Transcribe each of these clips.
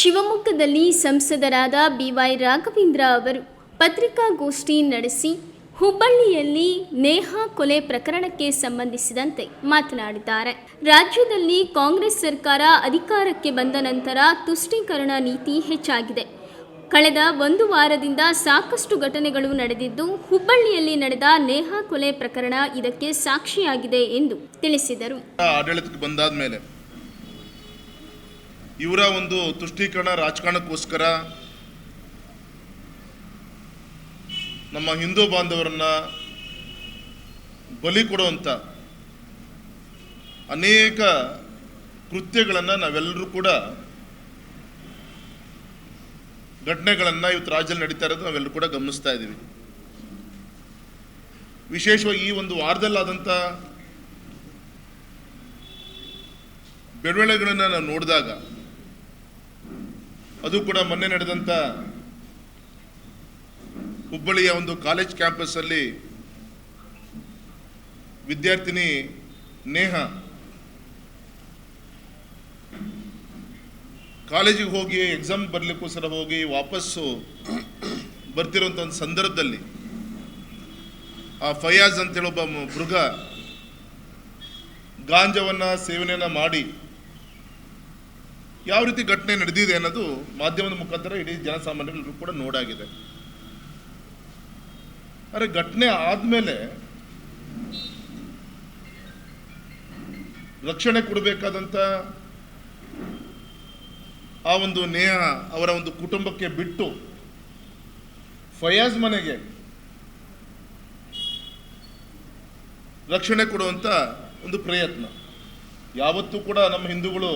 ಶಿವಮೊಗ್ಗದಲ್ಲಿ ಸಂಸದರಾದ ಬಿವೈ ರಾಘವೇಂದ್ರ ಅವರು ಪತ್ರಿಕಾಗೋಷ್ಠಿ ನಡೆಸಿ ಹುಬ್ಬಳ್ಳಿಯಲ್ಲಿ ನೇಹಾ ಕೊಲೆ ಪ್ರಕರಣಕ್ಕೆ ಸಂಬಂಧಿಸಿದಂತೆ ಮಾತನಾಡಿದ್ದಾರೆ. ರಾಜ್ಯದಲ್ಲಿ ಕಾಂಗ್ರೆಸ್ ಸರ್ಕಾರ ಅಧಿಕಾರಕ್ಕೆ ಬಂದ ನಂತರ ತುಷ್ಟೀಕರಣ ನೀತಿ ಹೆಚ್ಚಾಗಿದೆ. ಕಳೆದ ಒಂದು ವಾರದಿಂದ ಸಾಕಷ್ಟು ಘಟನೆಗಳು ನಡೆದಿದ್ದು, ಹುಬ್ಬಳ್ಳಿಯಲ್ಲಿ ನಡೆದ ನೇಹಾ ಕೊಲೆ ಪ್ರಕರಣ ಇದಕ್ಕೆ ಸಾಕ್ಷಿಯಾಗಿದೆ ಎಂದು ತಿಳಿಸಿದರು. ಆಡಳಿತಕ್ಕೆ ಬಂದಾದ ಮೇಲೆ ಇವರ ಒಂದು ತುಷ್ಟೀಕರಣ ರಾಜಕಾರಣಕ್ಕೋಸ್ಕರ ನಮ್ಮ ಹಿಂದೂ ಬಾಂಧವರನ್ನ ಬಲಿ ಕೊಡುವಂಥ ಅನೇಕ ಕೃತ್ಯಗಳನ್ನು ನಾವೆಲ್ಲರೂ ಕೂಡ ಘಟನೆಗಳನ್ನು ಇವತ್ತು ರಾಜ್ಯದಲ್ಲಿ ನಡೀತಾ ಇರೋದು ನಾವೆಲ್ಲರೂ ಕೂಡ ಗಮನಿಸ್ತಾ ಇದ್ದೀವಿ. ವಿಶೇಷವಾಗಿ ಈ ಒಂದು ವಾರದಲ್ಲಾದಂಥ ಬೆಳವಣಿಗೆಗಳನ್ನು ನಾವು ನೋಡಿದಾಗ ಅದು ಕೂಡ ಮೊನ್ನೆ ನಡೆದಂಥ ಹುಬ್ಬಳ್ಳಿಯ ಒಂದು ಕಾಲೇಜ್ ಕ್ಯಾಂಪಸ್ಸಲ್ಲಿ ವಿದ್ಯಾರ್ಥಿನಿ ನೇಹ ಕಾಲೇಜಿಗೆ ಹೋಗಿ ಎಕ್ಸಾಮ್ ಬರಲಿಕ್ಕೋಸ್ಕರ ಹೋಗಿ ವಾಪಸ್ಸು ಬರ್ತಿರೋಂಥ ಒಂದು ಸಂದರ್ಭದಲ್ಲಿ ಆ ಫಯಾಜ್ ಅಂತೇಳಿ ಒಬ್ಬ ಮ- ಮೃಗ ಗಾಂಜವನ್ನ ಸೇವನೆಯನ್ನು ಮಾಡಿ ಯಾವ ರೀತಿ ಘಟನೆ ನಡೆದಿದೆ ಅನ್ನೋದು ಮಾಧ್ಯಮದ ಮುಖಾಂತರ ಇಡೀ ಜನಸಾಮಾನ್ಯರಿಗೂ ಕೂಡ ನೋಡಾಗಿದೆ. ಆದರೆ ಘಟನೆ ಆದಮೇಲೆ ರಕ್ಷಣೆ ಕೊಡಬೇಕಾದಂಥ ಆ ಒಂದು ನೇಹ ಅವರ ಒಂದು ಕುಟುಂಬಕ್ಕೆ ಬಿಟ್ಟು ಫಯಾಜ್ ಮನೆಗೆ ರಕ್ಷಣೆ ಕೊಡುವಂಥ ಒಂದು ಪ್ರಯತ್ನ. ಯಾವತ್ತೂ ಕೂಡ ನಮ್ಮ ಹಿಂದೂಗಳು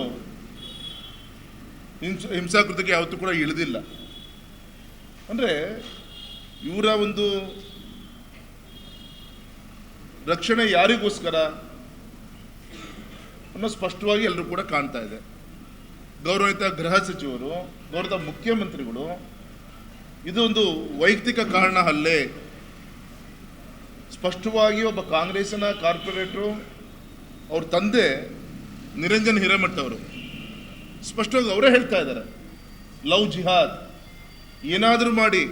ಹಿಂಸ ಹಿಂಸಾಕೃತಕ್ಕೆ ಯಾವತ್ತೂ ಕೂಡ ಇಳಿದಿಲ್ಲ. ಅಂದರೆ ಇವರ ಒಂದು ರಕ್ಷಣೆ ಯಾರಿಗೋಸ್ಕರ ಅನ್ನೋ ಸ್ಪಷ್ಟವಾಗಿ ಎಲ್ಲರೂ ಕೂಡ ಕಾಣ್ತಾ ಇದೆ. ಗೌರವಿತ ಗೃಹ ಸಚಿವರು ಗೌರವಿತ ಮುಖ್ಯಮಂತ್ರಿಗಳು, ಇದು ಒಂದು ವೈಯಕ್ತಿಕ ಕಾರಣ ಅಲ್ಲೇ ಸ್ಪಷ್ಟವಾಗಿ ಒಬ್ಬ ಕಾಂಗ್ರೆಸ್ನ ಕಾರ್ಪೊರೇಟ್ರು, ಅವ್ರ ತಂದೆ ನಿರಂಜನ್ ಹಿರೇಮಠ್ ಅವರು ಸ್ಪಷ್ಟವಾಗಿ ಅವರೇ ಹೇಳ್ತಾ ಇದ್ದಾರೆ. ಲವ್ ಜಿಹಾದ್. ಏನಾದರೂ ಮಾಡಿ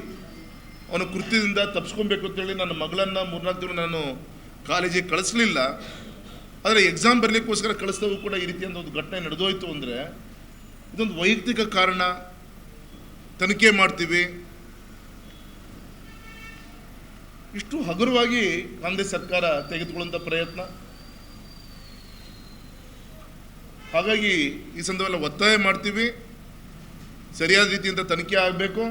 ಅವನ ಕೃತ್ಯದಿಂದ ತಪ್ಪಿಸ್ಕೊಬೇಕು ಅಂತೇಳಿ ನನ್ನ ಮಗಳನ್ನು ಮೂರ್ನಾಲ್ಕು ದಿನ ನಾನು ಕಾಲೇಜಿಗೆ ಕಳಿಸ್ಲಿಲ್ಲ. ಆದರೆ ಎಕ್ಸಾಮ್ ಬರಲಿಕ್ಕೋಸ್ಕರ ಕಳಿಸಿದವು ಕೂಡ ಈ ರೀತಿಯ ಒಂದು ಘಟನೆ ನಡೆದೋಯ್ತು ಅಂದರೆ ಇದೊಂದು ವೈಯಕ್ತಿಕ ಕಾರಣ. ತನಿಖೆ ಮಾಡ್ತೀವಿ. ಇಷ್ಟು ಹಗುರವಾಗಿ ಕಾಂಗ್ರೆಸ್ ಸರ್ಕಾರ ತೆಗೆದುಕೊಳ್ಳುವಂಥ ಪ್ರಯತ್ನ. ಹಾಗಾಗಿ ಈ ಸಂದರ್ಭದಲ್ಲಿ ಒತ್ತಾಯ ಮಾಡ್ತೀವಿ. ಸರಿಯಾದ ರೀತಿಯಿಂದ ತನಿಖೆ ಆಗಬೇಕು.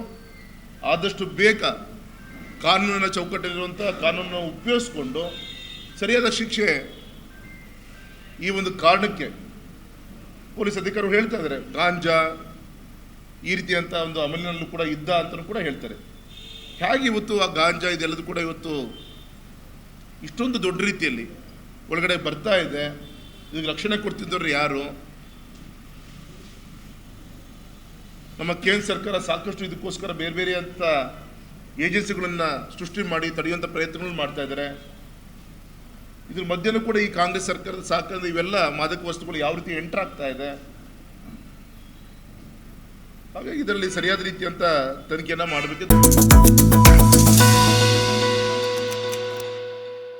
ಆದಷ್ಟು ಬೇಗ ಕಾನೂನಿನ ಚೌಕಟ್ಟಲ್ಲಿರುವಂಥ ಕಾನೂನನ್ನು ಉಪಯೋಗಿಸ್ಕೊಂಡು ಸರಿಯಾದ ಶಿಕ್ಷೆ ಈ ಒಂದು ಕಾರಣಕ್ಕೆ ಪೊಲೀಸ್ ಅಧಿಕಾರಿಗಳು ಹೇಳ್ತಾ ಇದ್ದಾರೆ. ಗಾಂಜಾ ಈ ರೀತಿಯಂಥ ಒಂದು ಅಮಲಿನಲ್ಲೂ ಕೂಡ ಇದ್ದ ಅಂತಲೂ ಕೂಡ ಹೇಳ್ತಾರೆ. ಹೇಗೆ ಇವತ್ತು ಆ ಗಾಂಜಾ ಇದೆಲ್ಲದೂ ಕೂಡ ಇವತ್ತು ಇಷ್ಟೊಂದು ದೊಡ್ಡ ರೀತಿಯಲ್ಲಿ ಒಳಗಡೆ ಬರ್ತಾ ಇದೆ. ಇದಕ್ಕೆ ರಕ್ಷಣೆ ಕೊಡ್ತಿದ್ದವ್ರು ಯಾರು? ನಮ್ಮ ಕೇಂದ್ರ ಸರ್ಕಾರ ಸಾಕಷ್ಟು ಇದಕ್ಕೋಸ್ಕರ ಬೇರೆ ಬೇರೆ ಅಂತ ಏಜೆನ್ಸಿಗಳನ್ನ ಸೃಷ್ಟಿ ಮಾಡಿ ತಡೆಯುವಂಥ ಪ್ರಯತ್ನಗಳು ಮಾಡ್ತಾ ಇದ್ದಾರೆ ಇದ್ರ ಮಧ್ಯನೂ ಕೂಡ ಈ ಕಾಂಗ್ರೆಸ್ ಸರ್ಕಾರದ ಸಹಕಾರದ ಇವೆಲ್ಲ ಮಾದಕ ವಸ್ತುಗಳು ಯಾವ ರೀತಿ ಎಂಟರ್ ಆಗ್ತಾ ಇದೆ. ಹಾಗಾಗಿ ಇದರಲ್ಲಿ ಸರಿಯಾದ ರೀತಿಯಂತ ತನಿಖೆಯನ್ನು ಮಾಡಬೇಕಿದೆ.